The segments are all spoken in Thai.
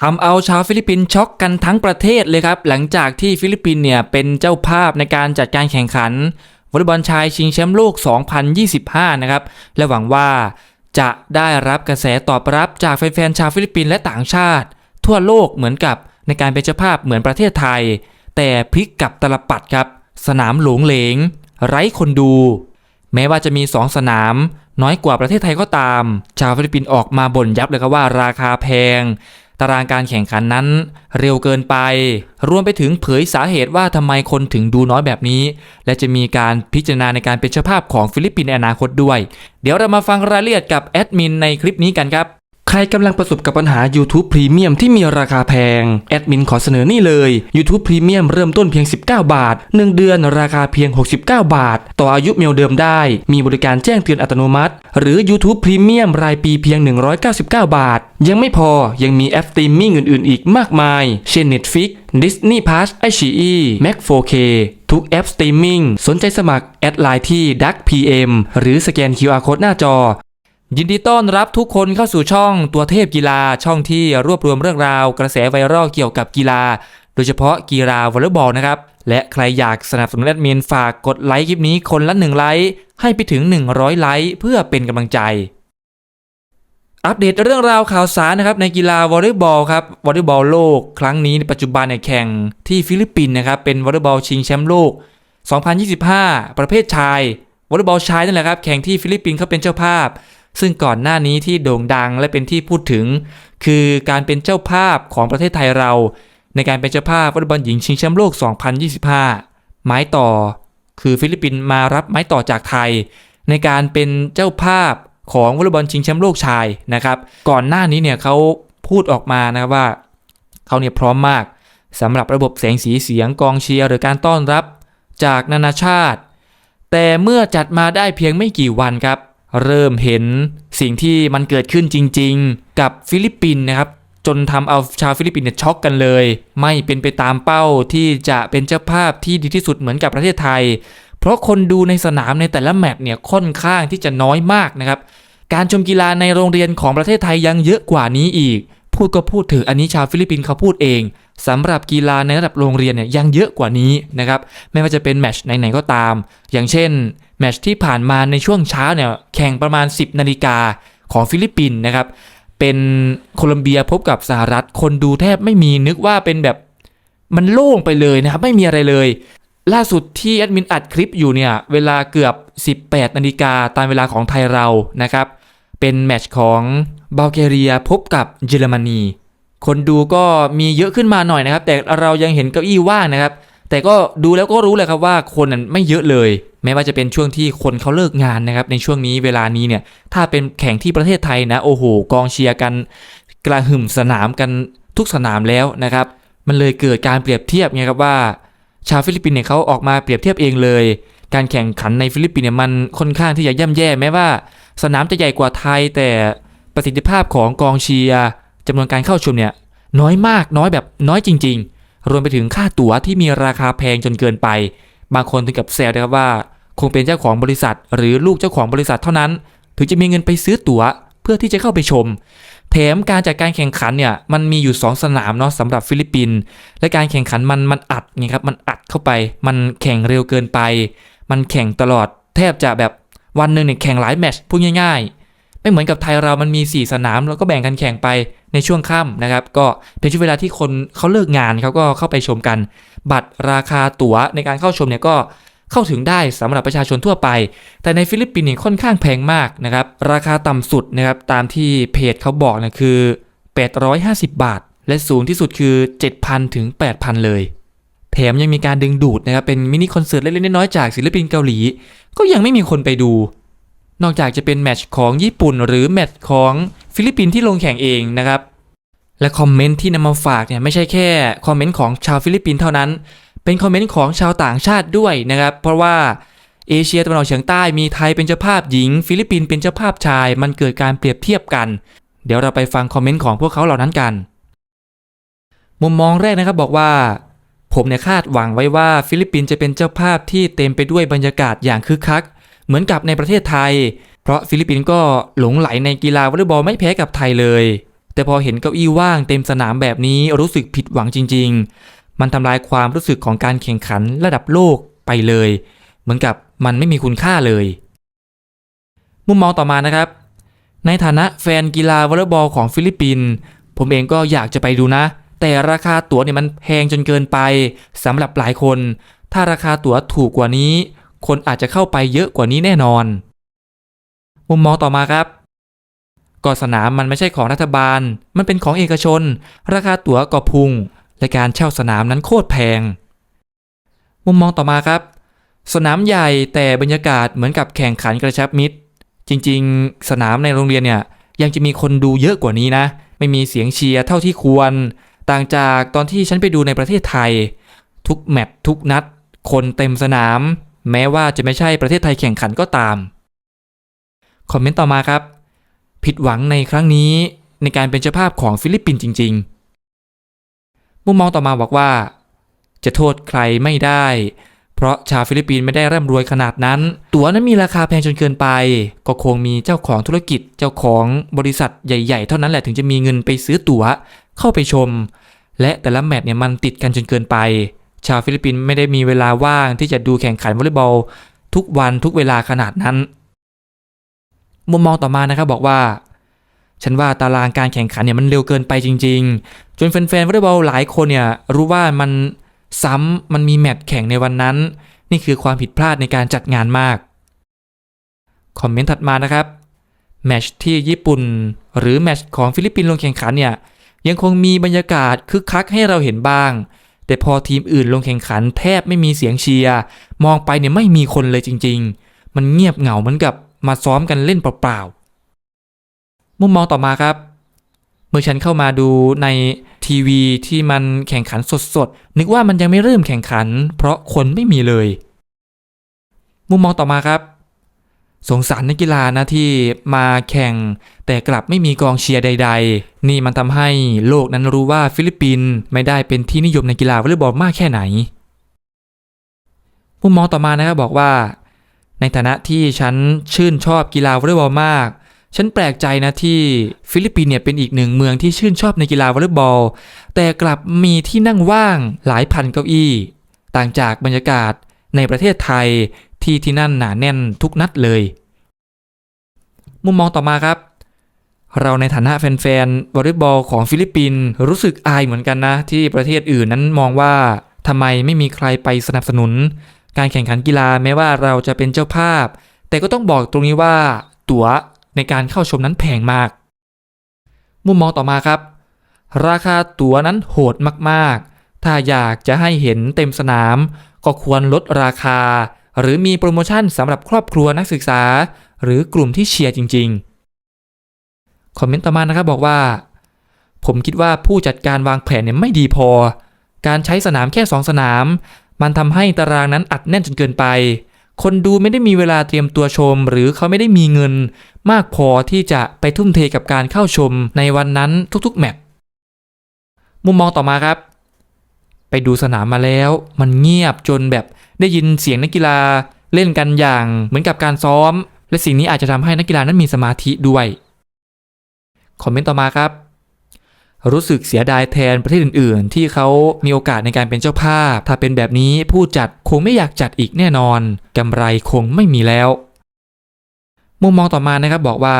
ทำเอาชาวฟิลิปปินส์ช็อกกันทั้งประเทศเลยครับ หลังจากที่ฟิลิปปินส์เนี่ยเป็นเจ้าภาพในการจัดการแข่งขันวอลเลย์บอลชายชิงแชมป์โลก 2025 นะครับ และหวังว่าจะได้รับกระแสตอบรับจากแฟนๆชาวฟิลิปปินส์และต่างชาติ ทั่วโลกเหมือนกับในการเป็นเจ้าภาพเหมือนประเทศไทย แต่พลิกกลับตลปัดครับ สนามหลงเหลง ไร้คนดู แม้ว่าจะมี 2 สนาม น้อยกว่าประเทศไทยก็ตาม ชาวฟิลิปปินส์ออกมาบ่นยับเลยครับว่าราคาแพง ตารางการแข่งขันนั้นเร็วเกินไป รวมไปถึงเผยสาเหตุว่าทำไมคนถึงดูน้อยแบบนี้ และจะมีการพิจารณาในการเป็นเจ้าภาพของฟิลิปปินส์ในอนาคตด้วย เดี๋ยวเรามาฟังรายละเอียดกับแอดมินในคลิปนี้กันครับ ใครกำลังประสบกับปัญหา YouTube Premium ที่มีราคาแพง แอดมินขอเสนอนี่เลย YouTube Premium เริ่มต้นเพียง 19 บาท 1 เดือนราคาเพียง 69 บาท ต่ออายุเมลเดิมได้ มีบริการแจ้งเตือนอัตโนมัติ หรือ YouTube Premium รายปีเพียง 199 บาท ยังไม่พอยังมีแอปสตรีมมิ่งอื่นๆ อีกมากมาย เช่น Netflix Disney Plus iQIYI Mac 4K ทุกแอปสตรีมมิ่งสนใจสมัครแอดไลน์ที่ Duck PM หรือสแกน QR Code หน้าจอ ยินดีต้อนรับทุกคนเข้าสู่ช่องตัวเทพกีฬาช่องที่รวบรวมเรื่องราว กระแสไวรัลเกี่ยวกับกีฬา โดยเฉพาะกีฬาวอลเลย์บอลนะครับ และใครอยากสนับสนุนแอดมินฝากกดไลค์คลิปนี้คนละ1ไลค์ให้ไปถึง 100 ไลค์เพื่อเป็นกำลังใจ อัปเดตเรื่องราวข่าวสารนะครับในกีฬาวอลเลย์บอลครับวอลเลย์บอลโลก ครั้งนี้ในปัจจุบันเนี่ยแข่งที่ฟิลิปปินส์นะครับเป็นวอลเลย์บอลชิงแชมป์โลก 2025 ประเภทชายวอลเลย์บอลชายนั่นแหละครับแข่งที่ฟิลิปปินส์เขาเป็นเจ้าภาพ ซึ่งก่อนหน้านี้ที่โด่งดังและเป็นที่พูดถึง คือการเป็นเจ้าภาพของประเทศไทยเรา ในการเป็นเจ้าภาพวอลเลย์บอลหญิงชิงแชมป์โลก 2025 ไม้ต่อ คือฟิลิปปินส์มารับไม้ต่อจากไทย ในการเป็นเจ้าภาพของวอลเลย์บอลชิงแชมป์โลกชายนะครับ ก่อนหน้านี้เนี่ยเขาพูดออกมานะครับว่าเขาเนี่ยพร้อมมากสำหรับระบบแสงสีเสียงกองเชียร์หรือการต้อนรับจากนานาชาติ แต่เมื่อจัดมาได้เพียงไม่กี่วันครับ เริ่มเห็นสิ่งที่มันเกิดขึ้นจริง ๆ กับฟิลิปปินส์นะครับ จนทำเอาชาวฟิลิปปินส์เนี่ยช็อกกันเลย ไม่เป็นไปตามเป้าที่จะเป็นเจ้าภาพที่ดีที่สุดเหมือนกับประเทศไทย เพราะคนดูในสนามในแต่ละแมตช์เนี่ยค่อนข้างที่จะน้อยมากนะครับ การชมกีฬาในโรงเรียนของประเทศไทยยังเยอะกว่านี้อีก พูดก็พูดถึงอันนี้ชาวฟิลิปปินส์เขาพูดเองสำหรับกีฬาในระดับโรงเรียนเนี่ยยังเยอะกว่านี้นะครับไม่ว่าจะเป็นแมตช์ไหนๆก็ตาม อย่างเช่น แมตช์ที่ผ่านมาในช่วงเช้าเนี่ยแข่งประมาณ 10 นาฬิกาของฟิลิปปินส์นะครับ เป็นโคลอมเบียพบกับสหรัฐ คนดูแทบไม่มีนึกว่าเป็นแบบมันโล่งไปเลยนะครับ ไม่มีอะไรเลย ล่าสุดที่แอดมินอัดคลิปอยู่เนี่ย เวลาเกือบ 18 นาฬิกาตามเวลาของไทยเรานะครับ เป็นแมตช์ของบัลแกเรียพบกับเยอรมนี คนดูก็มีเยอะขึ้นมาหน่อยนะครับ แต่เรายังเห็นเก้าอี้ว่างนะครับ แต่ก็ดูแล้วก็รู้เลยครับว่าคนนั้นไม่เยอะเลย แม้ว่าจะเป็นช่วงที่คนเขาเลิกงานนะครับ ในช่วงนี้เวลานี้เนี่ย ถ้าเป็นแข่งที่ประเทศไทยนะ โอ้โห กองเชียร์กัน กระหึ่มสนามกันทุกสนามแล้วนะครับ มันเลยเกิดการเปรียบเทียบไงครับว่า ชาวฟิลิปปินส์เนี่ยเขาออกมาเปรียบเทียบเองเลย การแข่งขันในฟิลิปปินส์เนี่ยมันค่อนข้างที่จะย่ำแย่แม้ว่า สนามจะใหญ่กว่าไทย แต่ประสิทธิภาพของกองเชียร์จำนวนการเข้าชมเนี่ยน้อยมากน้อยแบบน้อยจริง ๆ รวมไปถึงค่าตั๋วที่มีราคาแพงจนเกินไป บางคนถึงกับแซวนะครับว่า คงเป็นเจ้าของบริษัท หรือลูกเจ้าของบริษัทเท่านั้น ถึงจะมีเงินไปซื้อตั๋วเพื่อที่จะเข้าไปชม แถมการจัดการแข่งขันเนี่ยมันมีอยู่ 2 สนามเนาะสำหรับฟิลิปปินส์และการแข่งขันมันมันอัดไงครับมันอัดเข้าไป มันแข่งเร็วเกินไป มันแข่งตลอดแทบจะแบบวันหนึ่งเนี่ยแข่งหลายแมตช์พูดง่ายๆ ไม่เหมือนกับไทยเรามันมี 4 สนาม แล้วก็แบ่งกันแข่งไปในช่วงค่ำนะครับ ก็เป็นช่วงเวลาที่คนเขาเลิกงานเขาก็เข้าไปชมกัน บัตรราคาตั๋วในการเข้าชมเนี่ยก็เข้าถึงได้สำหรับประชาชนทั่วไป แต่ในฟิลิปปินส์เนี่ยค่อนข้างแพงมากนะครับ ราคาต่ำสุดนะครับตามที่เพจเขาบอกนะคือ 850 บาท และสูงที่สุดคือ 7,000 ถึง 8,000 เลยแถมยังมีการดึงดูดนะครับเป็นมินิคอนเสิร์ตเล็กๆน้อยๆจากศิลปินเกาหลี ก็ยังไม่มีคนไปดู นอกจากจะเป็นแมตช์ของญี่ปุ่นหรือแมตช์ของฟิลิปปินส์ที่ลงแข่งเองนะครับ และคอมเมนต์ที่นำมาฝากเนี่ยไม่ใช่แค่คอมเมนต์ของชาวฟิลิปปินส์เท่านั้น เป็นคอมเมนต์ของชาวต่างชาติด้วยนะครับ เพราะว่าเอเชียตะวันออกเฉียงใต้มีไทยเป็นเจ้าภาพหญิง ฟิลิปปินส์เป็นเจ้าภาพชาย มันเกิดการเปรียบเทียบกัน เดี๋ยวเราไปฟังคอมเมนต์ของพวกเขาเหล่านั้นกัน มุมมองแรกนะครับบอกว่า ผมเนี่ยคาดหวังไว้ว่าฟิลิปปินส์จะเป็นเจ้าภาพที่เต็มไปด้วยบรรยากาศอย่างคึกคัก เหมือนกับในประเทศไทย เพราะฟิลิปปินส์ก็หลงไหลในกีฬาวอลเลย์บอลไม่แพ้กับไทยเลย แต่พอเห็นเก้าอี้ว่างเต็มสนามแบบนี้รู้สึกผิดหวังจริง ๆ มันทำลายความรู้สึกของการแข่งขันระดับโลกไปเลย เหมือนกับมันไม่มีคุณค่าเลย มุมมองต่อมานะครับ ในฐานะแฟนกีฬาวอลเลย์บอลของฟิลิปปินส์ผมเองก็อยากจะไปดูนะ แต่ราคาตั๋วเนี่ยมันแพงจนเกินไปสำหรับหลายคน ถ้าราคาตั๋วถูกกว่านี้ คนอาจจะเข้าไปเยอะกว่านี้แน่นอน มุมมองต่อมาครับก็สนามมันไม่ใช่ของรัฐบาล มันเป็นของเอกชน ราคาตั๋วก็พุ่ง และการเช่าสนามนั้นโคตรแพง มุมมองต่อมาครับ สนามใหญ่แต่บรรยากาศเหมือนกับแข่งขันกระชับมิตร จริงๆ สนามในโรงเรียนเนี่ยยังจะมีคนดูเยอะกว่านี้นะ ไม่มีเสียงเชียร์เท่าที่ควร ต่างจากตอนที่ฉันไปดูในประเทศไทย ทุกแมตช์ทุกนัด คนเต็มสนาม แม้ว่าจะไม่ใช่ประเทศไทยแข่งขันก็ตาม คอมเมนต์ต่อมาครับ ผิดหวังในครั้งนี้ในการเป็นเจ้าภาพของฟิลิปปินส์จริง ๆ มุมมองต่อมาบอกว่า จะโทษใครไม่ได้ เพราะชาวฟิลิปปินส์ไม่ได้ร่ำรวยขนาดนั้น ตั๋วนั้นมีราคาแพงจนเกินไป ก็คงมีเจ้าของธุรกิจเจ้าของบริษัทใหญ่ ๆ เท่านั้นแหละถึงจะมีเงินไปซื้อตั๋วเข้าไปชม และแต่ละแมตช์เนี่ยมันติดกันจนเกินไป ชาวฟิลิปปินส์ไม่ได้มีเวลาว่างที่จะดูแข่งขันวอลเลย์บอล ทุกวันทุกเวลาขนาดนั้น มุมมองต่อมานะครับบอกว่า ฉันว่าตารางการแข่งขันเนี่ยมันเร็วเกินไปจริง ๆ จนแฟนๆวอลเลย์บอลหลายคนเนี่ยรู้ว่ามันซ้ำมันมีแมตช์แข่งในวันนั้น นี่คือความผิดพลาดในการจัดงานมาก คอมเมนต์ถัดมานะครับแมตช์ที่ญี่ปุ่น หรือแมตช์ของฟิลิปปินส์ลงแข่งขันเนี่ยยังคงมีบรรยากาศคึกคักให้เราเห็นบ้าง แต่พอทีมอื่นลงแข่งขันแทบไม่มีเสียงเชียร์มองไปเนี่ยไม่มีคนเลยจริง ๆ มันเงียบเหงาเหมือนกับมาซ้อมกันเล่นเปล่าๆมุมมองต่อมาครับ เมื่อฉันเข้ามาดูในทีวีที่มันแข่งขันสดๆนึกว่ามันยังไม่เริ่มแข่งขัน เพราะคนไม่มีเลย มุมมองต่อมาครับ สงสารนักกีฬานะที่มาแข่ง แต่กลับไม่มีกองเชียร์ใด ๆ นี่มันทำให้โลกนั้นรู้ว่าฟิลิปปินส์ไม่ได้เป็นที่นิยมในกีฬาวอลเลย์บอลมากแค่ไหนมุมมองต่อมานะครับบอกว่า ในฐานะที่ฉันชื่นชอบกีฬาวอลเลย์บอลมาก ฉันแปลกใจนะที่ฟิลิปปินส์เนี่ยเป็นอีกหนึ่งเมืองที่ชื่นชอบในกีฬาวอลเลย์บอล แต่กลับมีที่นั่งว่างหลายพันเก้าอี้ ต่างจากบรรยากาศในประเทศไทย ที่ที่นั่นหนาแน่นทุกนัดเลย มุมมองต่อมาครับ เราในฐานะแฟนๆวอลเลย์บอลของฟิลิปปินส์รู้สึกอายเหมือนกันนะ ที่ประเทศอื่นนั้นมองว่าทำไมไม่มีใครไปสนับสนุน การแข่งขันกีฬาแม้ว่าเราจะเป็นเจ้าภาพ แต่ก็ต้องบอกตรงนี้ว่า ตั๋วในการเข้าชมนั้นแพงมาก มุมมองต่อมาครับ ราคาตั๋วนั้นโหดมากๆ ถ้าอยากจะให้เห็นเต็มสนาม ก็ควรลดราคา หรือมีโปรโมชั่นสำหรับครอบครัวนักศึกษา หรือกลุ่มที่เชียร์จริง ๆ คอมเมนต์ต่อมานะครับบอกว่า ผมคิดว่าผู้จัดการวางแผนเนี่ยไม่ดีพอ การใช้สนามแค่ 2 สนาม มันทำให้ตารางนั้นอัดแน่นจนเกินไป คนดูไม่ได้มีเวลาเตรียมตัวชม หรือเขาไม่ได้มีเงิน มากพอที่จะไปทุ่มเทกับการเข้าชมในวันนั้นทุกๆแมตช์มุมมองต่อมาครับ ไปดูสนามมาแล้ว มันเงียบจนแบบได้ยินเสียงนักกีฬาเล่นกันอย่างเหมือนกับการซ้อม และสิ่งนี้อาจจะทำให้นักกีฬานั้นมีสมาธิด้วย คอมเมนต์ต่อมาครับ รู้สึกเสียดายแทนประเทศอื่น ๆ ที่เขามีโอกาสในการเป็นเจ้าภาพ ถ้าเป็นแบบนี้ผู้จัดคงไม่อยากจัดอีกแน่นอนกำไรคงไม่มีแล้ว มุมมองต่อมานะครับบอกว่า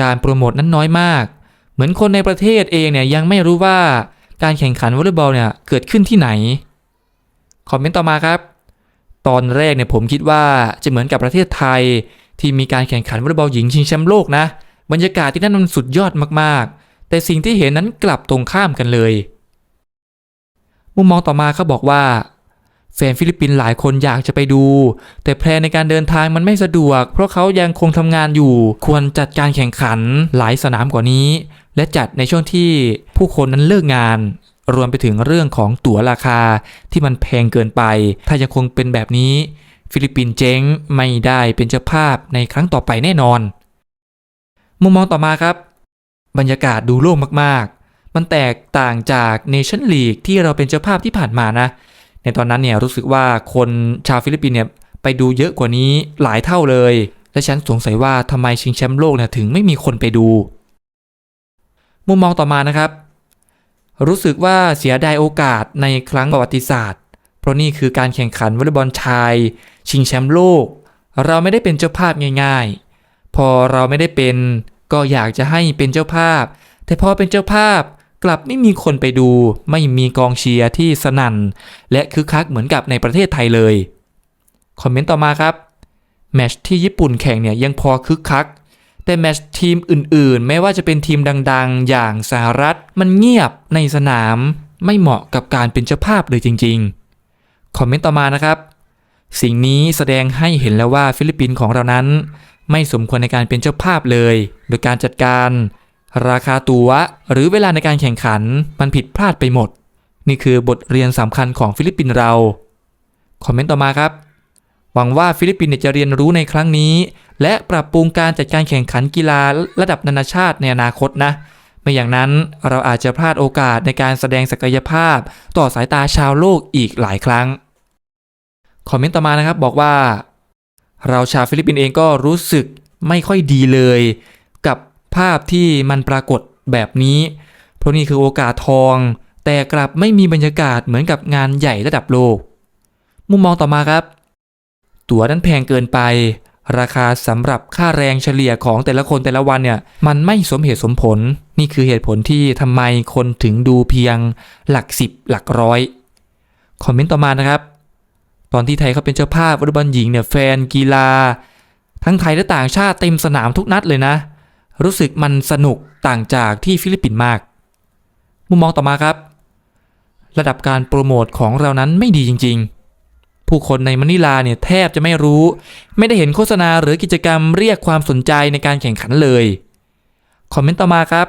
การโปรโมทนั้นน้อยมาก เหมือนคนในประเทศเองเนี่ยยังไม่รู้ว่า การแข่งขันวอลเลย์บอลเนี่ยเกิดขึ้นที่ไหน คอมเมนต์ต่อมาครับ ตอนแรกเนี่ยผมคิดว่าจะเหมือนกับประเทศไทย ที่มีการแข่งขันวอลเลย์บอลหญิงชิงแชมป์โลกนะ บรรยากาศที่นั่นมันสุดยอดมากๆ แต่สิ่งที่เห็นนั้นกลับตรงข้ามกันเลย มุมมองต่อมาเขาบอกว่าแฟนฟิลิปปินส์หลายคนอยากจะไปดู แต่แพลนในการเดินทางมันไม่สะดวก เพราะเขายังคงทำงานอยู่ ควรจัดการแข่งขันหลายสนามกว่านี้ และจัดในช่วงที่ผู้คนนั้นเลิกงาน รวมไปถึงเรื่องของตั๋วราคาที่มันแพงเกินไป ถ้ายังคงเป็นแบบนี้ ฟิลิปปินส์เจ๊งไม่ได้เป็นเจ้าภาพในครั้งต่อไปแน่นอน มุมมองต่อมาครับ บรรยากาศดูโล่งมากๆ มันแตกต่างจากเนชั่นลีกที่เราเป็นเจ้าภาพที่ผ่านมานะ ในตอนนั้นเนี่ยรู้สึกว่าคนชาวฟิลิปปินส์เนี่ยไปดูเยอะกว่านี้หลายเท่าเลย และฉันสงสัยว่าทำไมชิงแชมป์โลกเนี่ยถึงไม่มีคนไปดู มุมมองต่อมานะครับ รู้สึกว่าเสียดายโอกาสในครั้งประวัติศาสตร์ เพราะนี่คือการแข่งขันวอลเลย์บอลชาย ชิงแชมป์โลก เราไม่ได้เป็นเจ้าภาพง่าย ๆ พอเราไม่ได้เป็น ก็อยากจะให้เป็นเจ้าภาพ แต่พอเป็นเจ้าภาพกลับไม่มีคนไปดู ไม่มีกองเชียร์ที่สนั่น และคึกคักเหมือนกับในประเทศไทยเลย คอมเมนต์ต่อมาครับ แมชที่ญี่ปุ่นแข่งเนี่ยยังพอคึกคัก แต่แมตช์ทีมอื่นๆ ไม่ว่าจะเป็นทีมดังๆ อย่างสหรัฐ มันเงียบในสนามไม่เหมาะกับการเป็นเจ้าภาพเลยจริงๆ คอมเมนต์ต่อมานะครับ สิ่งนี้แสดงให้เห็นแล้วว่าฟิลิปปินส์ของเรานั้น ไม่สมควรในการเป็นเจ้าภาพเลย โดยการจัดการ ราคาตั๋ว หรือเวลาในการแข่งขันมันผิดพลาดไปหมด นี่คือบทเรียนสำคัญของฟิลิปปินส์เรา คอมเมนต์ต่อมาครับ หวังว่าฟิลิปปินส์จะเรียนรู้ในครั้งนี้ และปรับปรุงการจัดการแข่งขันกีฬาระดับนานาชาติในอนาคตนะ ไม่อย่างนั้นเราอาจจะพลาดโอกาสในการแสดงศักยภาพ ต่อสายตาชาวโลกอีกหลายครั้ง คอมเมนต์ต่อมานะครับบอกว่า เราชาวฟิลิปปินส์เองก็รู้สึกไม่ค่อยดีเลย กับภาพที่มันปรากฏแบบนี้ เพราะนี่คือโอกาสทอง แต่กลับไม่มีบรรยากาศเหมือนกับงานใหญ่ระดับโลก มุมมองต่อมาครับ ตั๋วนั้นแพงเกินไป ราคาสำหรับค่าแรงเฉลี่ยของแต่ละคนแต่ละวันเนี่ยมันไม่สมเหตุสมผล นี่คือเหตุผลที่ทำไมคนถึงดูเพียงหลักสิบหลักร้อยคอมเมนต์ต่อมานะครับ ตอนที่ไทยเขาเป็นเจ้าภาพวอลเลย์บอลหญิงเนี่ยแฟนกีฬา ทั้งไทยและต่างชาติเต็มสนามทุกนัดเลยนะ รู้สึกมันสนุกต่างจากที่ฟิลิปปินส์มาก มุมมองต่อมาครับ ระดับการโปรโมทของเรานั้นไม่ดีจริง ๆ ผู้คนในมะนิลาเนี่ยแทบจะไม่รู้ ไม่ได้เห็นโฆษณาหรือกิจกรรมเรียกความสนใจในการแข่งขันเลย คอมเมนต์ต่อมาครับ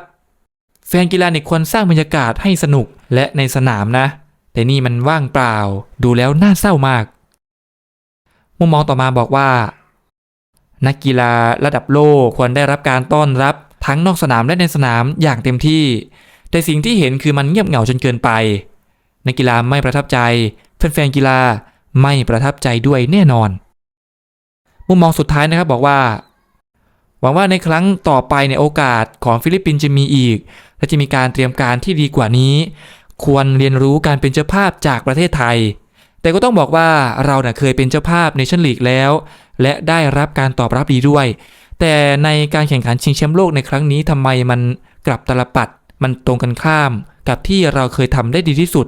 แฟนกีฬาเนี่ยควรสร้างบรรยากาศให้สนุกและในสนามนะ แต่นี่มันว่างเปล่า ดูแล้วน่าเศร้ามาก มุมมองต่อมาบอกว่า นักกีฬาระดับโลกควรได้รับการต้อนรับทั้งนอกสนามและในสนามอย่างเต็มที่ แต่สิ่งที่เห็นคือมันเงียบเหงาจนเกินไป นักกีฬาไม่ประทับใจ แฟนๆกีฬา ไม่ประทับใจด้วยแน่นอน มุมมองสุดท้ายนะครับบอกว่า หวังว่าในครั้งต่อไปในโอกาสของฟิลิปปินส์จะมีอีก และจะมีการเตรียมการที่ดีกว่านี้ ควรเรียนรู้การเป็นเจ้าภาพจากประเทศไทย แต่ก็ต้องบอกว่าเราเน่ยเคยเป็นเจ้าภาพในชั่นลีกแล้ว และได้รับการตอบรับดีด้วย แต่ในการแข่งขันชิงแชมป์โลกในครั้งนี้ทำไมมันกลับตลปัดมันตรงกันข้ามกับที่เราเคยทำได้ดีที่สุด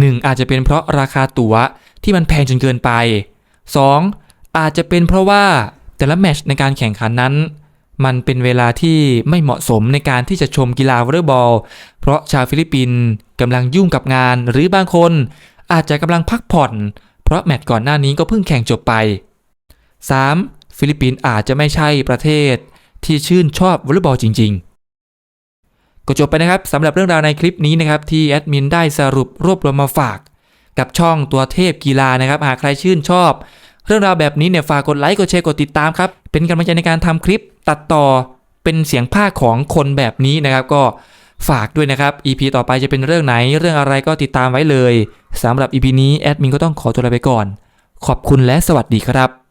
1. อาจจะเป็นเพราะราคาตั๋วที่มันแพงจนเกินไป 2. อาจจะเป็นเพราะว่าแต่ละแมชในการแข่งขันนั้น มันเป็นเวลาที่ไม่เหมาะสมในการที่จะชมกีฬาวอลเลย์บอล เพราะชาวฟิลิปปินส์กำลังยุ่งกับงาน หรือบางคนอาจจะกำลังพักผ่อน เพราะแมตช์ก่อนหน้านี้ก็เพิ่งแข่งจบไป 3. ฟิลิปปินส์อาจจะไม่ใช่ประเทศที่ชื่นชอบวอลเลย์บอลจริง ๆ ก็จบไปนะครับสำหรับเรื่องราวในคลิปนี้นะครับที่แอดมินได้สรุปรวบรวมมาฝาก กับช่องตัวเทพกีฬานะครับหากใครชื่นชอบ เรื่องราวแบบนี้เนี่ยฝากกดไลค์กดแชร์กดติดตามครับเป็นกำลังใจในการทำคลิปตัดต่อเป็นเสียงภาคของคนแบบนี้นะครับ ก็ฝากด้วยนะครับ EP ต่อไปจะเป็นเรื่องไหนเรื่องอะไรก็ติดตามไว้เลยสำหรับ EP นี้แอดมินก็ต้องขอตัวลาไปก่อน ขอบคุณและสวัสดีครับ